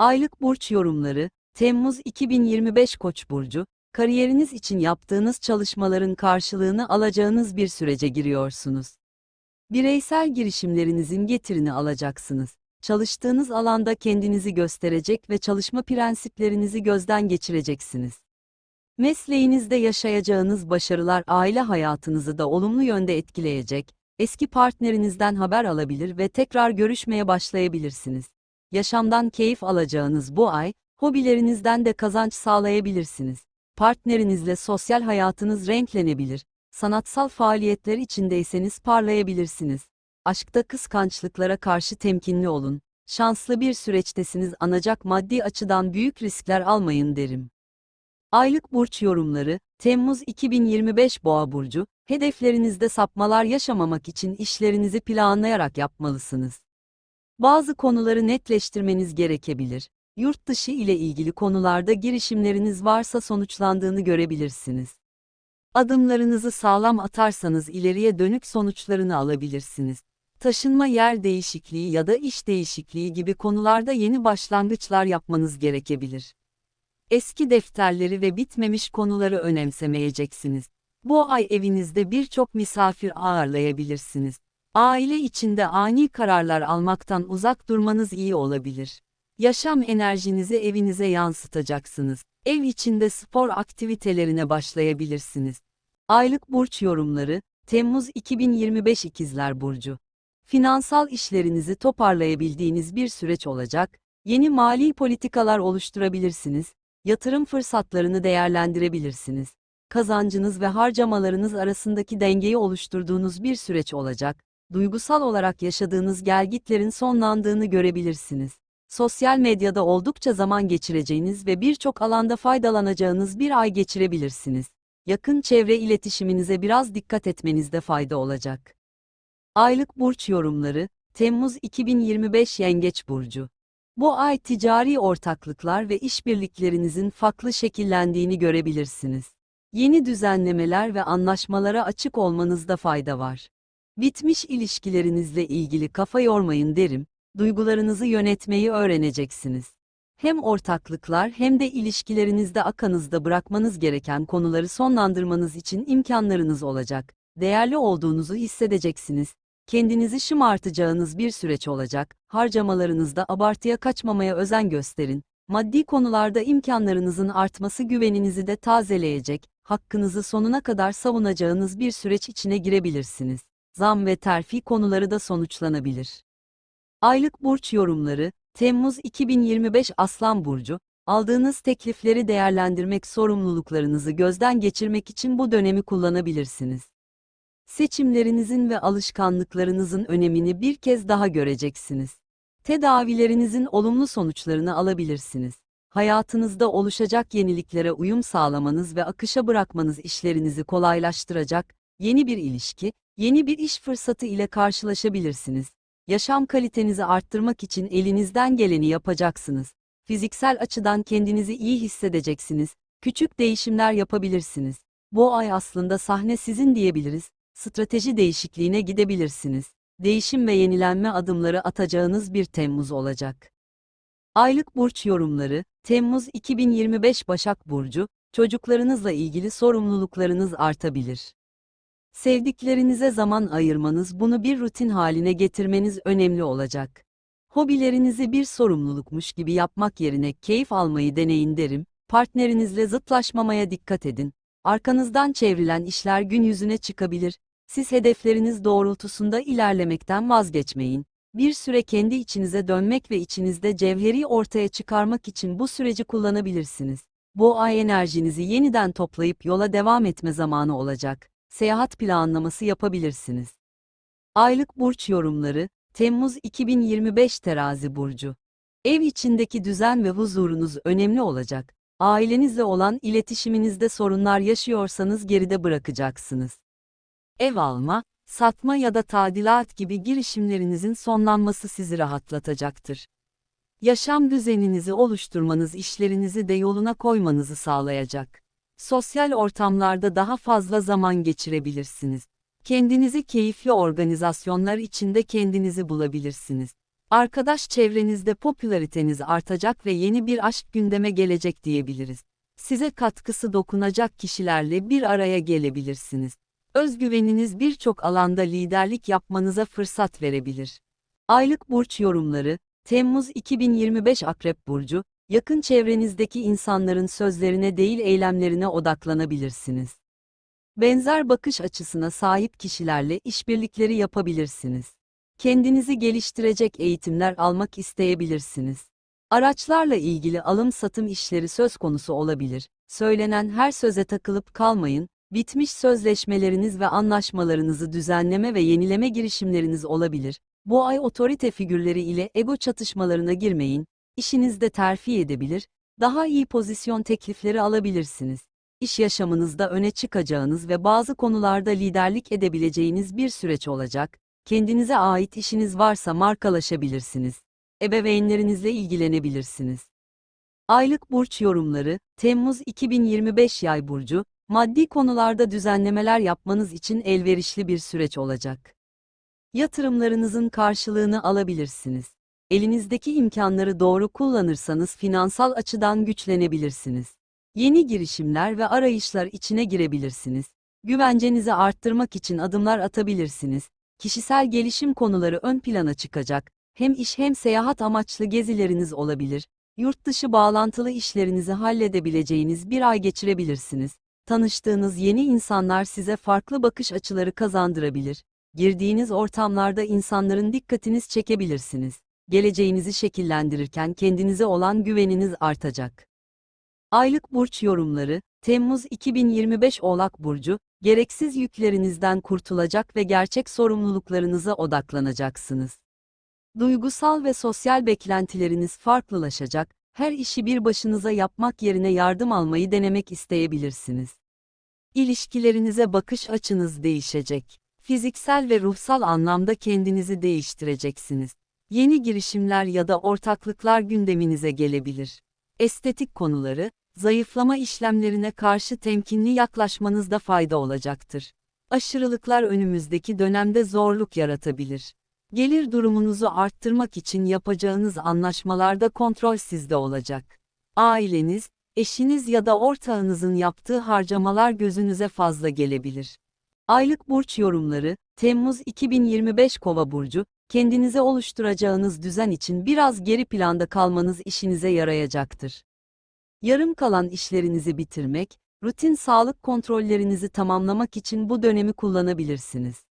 Aylık burç yorumları, Temmuz 2025 Koç burcu, kariyeriniz için yaptığınız çalışmaların karşılığını alacağınız bir sürece giriyorsunuz. Bireysel girişimlerinizin getirini alacaksınız. Çalıştığınız alanda kendinizi gösterecek ve çalışma prensiplerinizi gözden geçireceksiniz. Mesleğinizde yaşayacağınız başarılar aile hayatınızı da olumlu yönde etkileyecek. Eski partnerinizden haber alabilir ve tekrar görüşmeye başlayabilirsiniz. Yaşamdan keyif alacağınız bu ay, hobilerinizden de kazanç sağlayabilirsiniz. Partnerinizle sosyal hayatınız renklenebilir. Sanatsal faaliyetler içindeyseniz parlayabilirsiniz. Aşkta kıskançlıklara karşı temkinli olun. Şanslı bir süreçtesiniz ancak maddi açıdan büyük riskler almayın derim. Aylık burç yorumları, Temmuz 2025 Boğa burcu, hedeflerinizde sapmalar yaşamamak için işlerinizi planlayarak yapmalısınız. Bazı konuları netleştirmeniz gerekebilir. Yurt dışı ile ilgili konularda girişimleriniz varsa sonuçlandığını görebilirsiniz. Adımlarınızı sağlam atarsanız ileriye dönük sonuçlarını alabilirsiniz. Taşınma yer değişikliği ya da iş değişikliği gibi konularda yeni başlangıçlar yapmanız gerekebilir. Eski defterleri ve bitmemiş konuları önemsemeyeceksiniz. Bu ay evinizde birçok misafir ağırlayabilirsiniz. Aile içinde ani kararlar almaktan uzak durmanız iyi olabilir. Yaşam enerjinizi evinize yansıtacaksınız. Ev içinde spor aktivitelerine başlayabilirsiniz. Aylık burç yorumları, Temmuz 2025 İkizler Burcu. Finansal işlerinizi toparlayabildiğiniz bir süreç olacak, yeni mali politikalar oluşturabilirsiniz, yatırım fırsatlarını değerlendirebilirsiniz. Kazancınız ve harcamalarınız arasındaki dengeyi oluşturduğunuz bir süreç olacak, duygusal olarak yaşadığınız gelgitlerin sonlandığını görebilirsiniz. Sosyal medyada oldukça zaman geçireceğiniz ve birçok alanda faydalanacağınız bir ay geçirebilirsiniz. Yakın çevre iletişiminize biraz dikkat etmenizde fayda olacak. Aylık burç yorumları, Temmuz 2025 Yengeç Burcu. Bu ay ticari ortaklıklar ve işbirliklerinizin farklı şekillendiğini görebilirsiniz. Yeni düzenlemeler ve anlaşmalara açık olmanızda fayda var. Bitmiş ilişkilerinizle ilgili kafa yormayın derim, duygularınızı yönetmeyi öğreneceksiniz. Hem ortaklıklar hem de ilişkilerinizde akanızda bırakmanız gereken konuları sonlandırmanız için imkanlarınız olacak. Değerli olduğunuzu hissedeceksiniz. Kendinizi şımartacağınız bir süreç olacak. Harcamalarınızda abartıya kaçmamaya özen gösterin. Maddi konularda imkanlarınızın artması güveninizi de tazeleyecek. Hakkınızı sonuna kadar savunacağınız bir süreç içine girebilirsiniz. Zam ve terfi konuları da sonuçlanabilir. Aylık burç yorumları, Temmuz 2025 Aslan Burcu, aldığınız teklifleri değerlendirmek sorumluluklarınızı gözden geçirmek için bu dönemi kullanabilirsiniz. Seçimlerinizin ve alışkanlıklarınızın önemini bir kez daha göreceksiniz. Tedavilerinizin olumlu sonuçlarını alabilirsiniz. Hayatınızda oluşacak yeniliklere uyum sağlamanız ve akışa bırakmanız işlerinizi kolaylaştıracak, yeni bir ilişki, yeni bir iş fırsatı ile karşılaşabilirsiniz. Yaşam kalitenizi arttırmak için elinizden geleni yapacaksınız. Fiziksel açıdan kendinizi iyi hissedeceksiniz. Küçük değişimler yapabilirsiniz. Bu ay aslında sahne sizin diyebiliriz. Strateji değişikliğine gidebilirsiniz. Değişim ve yenilenme adımları atacağınız bir Temmuz olacak. Aylık burç yorumları, Temmuz 2025 Başak Burcu, çocuklarınızla ilgili sorumluluklarınız artabilir. Sevdiklerinize zaman ayırmanız bunu bir rutin haline getirmeniz önemli olacak. Hobilerinizi bir sorumlulukmuş gibi yapmak yerine keyif almayı deneyin derim, partnerinizle zıtlaşmamaya dikkat edin. Arkanızdan çevrilen işler gün yüzüne çıkabilir, siz hedefleriniz doğrultusunda ilerlemekten vazgeçmeyin. Bir süre kendi içinize dönmek ve içinizde cevheri ortaya çıkarmak için bu süreci kullanabilirsiniz. Bu ay enerjinizi yeniden toplayıp yola devam etme zamanı olacak seyahat planlaması yapabilirsiniz. Aylık burç yorumları, Temmuz 2025 Terazi burcu. Ev içindeki düzen ve huzurunuz önemli olacak. Ailenizle olan iletişiminizde sorunlar yaşıyorsanız geride bırakacaksınız. Ev alma, satma ya da tadilat gibi girişimlerinizin sonlanması sizi rahatlatacaktır. Yaşam düzeninizi oluşturmanız işlerinizi de yoluna koymanızı sağlayacak. Sosyal ortamlarda daha fazla zaman geçirebilirsiniz. Kendinizi keyifli organizasyonlar içinde kendinizi bulabilirsiniz. Arkadaş çevrenizde popülariteniz artacak ve yeni bir aşk gündeme gelecek diyebiliriz. Size katkısı dokunacak kişilerle bir araya gelebilirsiniz. Özgüveniniz birçok alanda liderlik yapmanıza fırsat verebilir. Aylık burç yorumları, Temmuz 2025 Akrep Burcu, yakın çevrenizdeki insanların sözlerine değil eylemlerine odaklanabilirsiniz. Benzer bakış açısına sahip kişilerle işbirlikleri yapabilirsiniz. Kendinizi geliştirecek eğitimler almak isteyebilirsiniz. Araçlarla ilgili alım-satım işleri söz konusu olabilir. Söylenen her söze takılıp kalmayın, bitmiş sözleşmeleriniz ve anlaşmalarınızı düzenleme ve yenileme girişimleriniz olabilir. Bu ay otorite figürleri ile ego çatışmalarına girmeyin, işinizde terfi edebilir, daha iyi pozisyon teklifleri alabilirsiniz. İş yaşamınızda öne çıkacağınız ve bazı konularda liderlik edebileceğiniz bir süreç olacak. Kendinize ait işiniz varsa markalaşabilirsiniz. Ebeveynlerinizle ilgilenebilirsiniz. Aylık burç yorumları, Temmuz 2025 yay burcu, maddi konularda düzenlemeler yapmanız için elverişli bir süreç olacak. Yatırımlarınızın karşılığını alabilirsiniz. Elinizdeki imkanları doğru kullanırsanız finansal açıdan güçlenebilirsiniz. Yeni girişimler ve arayışlar içine girebilirsiniz. Güvencenizi arttırmak için adımlar atabilirsiniz. Kişisel gelişim konuları ön plana çıkacak. Hem iş hem seyahat amaçlı gezileriniz olabilir. Yurt dışı bağlantılı işlerinizi halledebileceğiniz bir ay geçirebilirsiniz. Tanıştığınız yeni insanlar size farklı bakış açıları kazandırabilir. Girdiğiniz ortamlarda insanların dikkatiniz çekebilirsiniz. Geleceğinizi şekillendirirken kendinize olan güveniniz artacak. Aylık burç yorumları, Temmuz 2025 Oğlak Burcu, gereksiz yüklerinizden kurtulacak ve gerçek sorumluluklarınıza odaklanacaksınız. Duygusal ve sosyal beklentileriniz farklılaşacak, her işi bir başınıza yapmak yerine yardım almayı denemek isteyebilirsiniz. İlişkilerinize bakış açınız değişecek. Fiziksel ve ruhsal anlamda kendinizi değiştireceksiniz. Yeni girişimler ya da ortaklıklar gündeminize gelebilir. Estetik konuları, zayıflama işlemlerine karşı temkinli yaklaşmanızda fayda olacaktır. Aşırılıklar önümüzdeki dönemde zorluk yaratabilir. Gelir durumunuzu arttırmak için yapacağınız anlaşmalarda kontrol sizde olacak. Aileniz, eşiniz ya da ortağınızın yaptığı harcamalar gözünüze fazla gelebilir. Aylık burç yorumları, Temmuz 2025 Kova burcu, kendinize oluşturacağınız düzen için biraz geri planda kalmanız işinize yarayacaktır. Yarım kalan işlerinizi bitirmek, rutin sağlık kontrollerinizi tamamlamak için bu dönemi kullanabilirsiniz.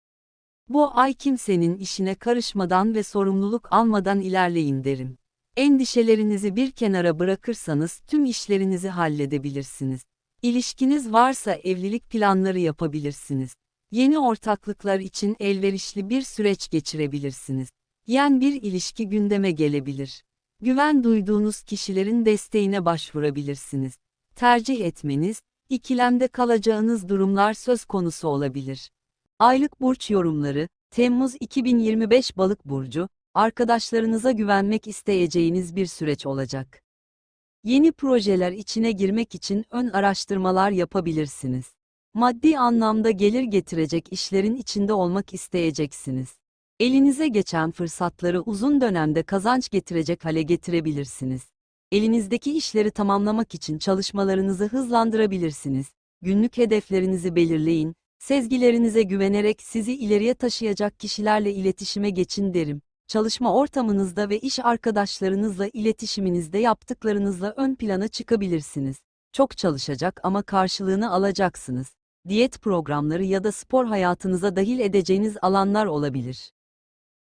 Bu ay kimsenin işine karışmadan ve sorumluluk almadan ilerleyin derim. Endişelerinizi bir kenara bırakırsanız tüm işlerinizi halledebilirsiniz. İlişkiniz varsa evlilik planları yapabilirsiniz. Yeni ortaklıklar için elverişli bir süreç geçirebilirsiniz. Yen bir ilişki gündeme gelebilir. Güven duyduğunuz kişilerin desteğine başvurabilirsiniz. Tercih etmeniz, ikilemde kalacağınız durumlar söz konusu olabilir. Aylık burç yorumları, Temmuz 2025 Balık burcu, arkadaşlarınıza güvenmek isteyeceğiniz bir süreç olacak. Yeni projeler içine girmek için ön araştırmalar yapabilirsiniz. Maddi anlamda gelir getirecek işlerin içinde olmak isteyeceksiniz. Elinize geçen fırsatları uzun dönemde kazanç getirecek hale getirebilirsiniz. Elinizdeki işleri tamamlamak için çalışmalarınızı hızlandırabilirsiniz. Günlük hedeflerinizi belirleyin. Sezgilerinize güvenerek sizi ileriye taşıyacak kişilerle iletişime geçin derim. Çalışma ortamınızda ve iş arkadaşlarınızla iletişiminizde yaptıklarınızla ön plana çıkabilirsiniz. Çok çalışacak ama karşılığını alacaksınız. Diyet programları ya da spor hayatınıza dahil edeceğiniz alanlar olabilir.